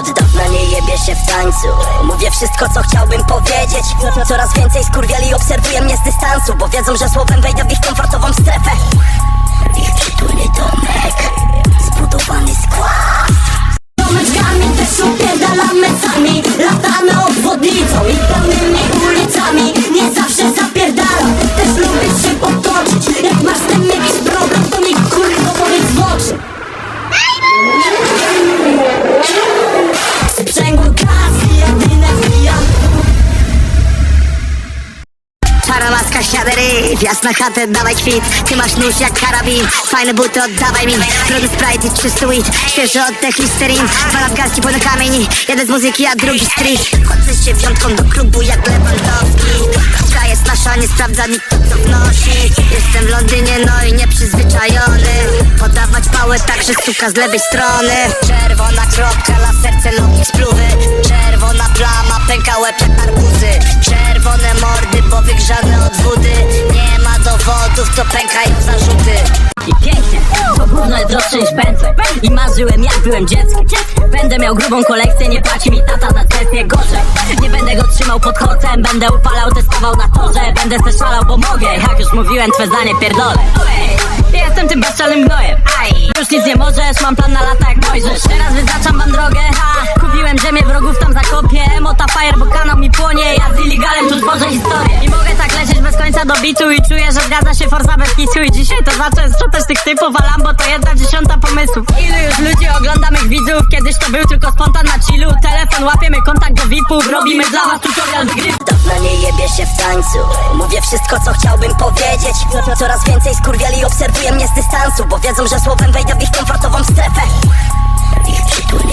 Od dawna nie jebie się w tańcu. Mówię wszystko co chciałbym powiedzieć. Coraz więcej skurwieli obserwuje mnie z dystansu Bo wiedzą, że słowem wejdę w ich komfortową strefę. Ich przytulny Maska, siadery, jasna chatę, dawaj kwit Ty masz nóż jak karabin, fajne buty, oddawaj mi. Brody Sprite i czysty weed, świeży oddech Listerin. Dwa nadgarstki pełne kamieni, jeden z muzyki, a drugi street. Chodzę się piątką do klubu jak Lewandowski. Paczka jest nasza, nie sprawdza nikt to co wnosi. Jestem w Londynie, no i nieprzyzwyczajony. Podawać pałę tak, że suka z lewej strony. Czerwona kropka na serce, loki spluwy. Czerwona plama, pęka łeb jak arbuzy. Czerwone mordy, bo wygrzane od co pękają zarzuty. Pięknie, to gówno jest droższe niż pętle I marzyłem jak byłem dzieckiem. Będę miał grubą kolekcję, nie płaci mi tata za sesję gorzej Nie będę go trzymał pod kocem, będę upalał, testował na torze. Będę se szalał, bo mogę, jak już mówiłem, twe zdanie pierdolę. Jestem tym bezczelnym gnojem. Aj, Już nic nie możesz, mam plan na lata jak Mojżesz. Teraz wyznaczam wam drogę, ha. Kupiłem ziemię wrogów, tam zakopię. Mota fire, bo kanał mi płonie końca do bitu I czuję, że zgadza się forza bez kisu I dzisiaj to zacząłem sprzątać tych typów A Lambo to jedna dziesiąta pomysłów. Ilu już ludzi ogląda mych widzów? Kiedyś to był tylko spontan na chillu. Telefon łapiemy kontakt do VIP-ów Robimy dla was tutorial z gry. Dawna nie jebie się w tańcu. Mówię wszystko co chciałbym powiedzieć. Coraz więcej skurwieli obserwuje mnie z dystansu Bo wiedzą, że słowem wejdę w ich komfortową strefę. Ich przytulny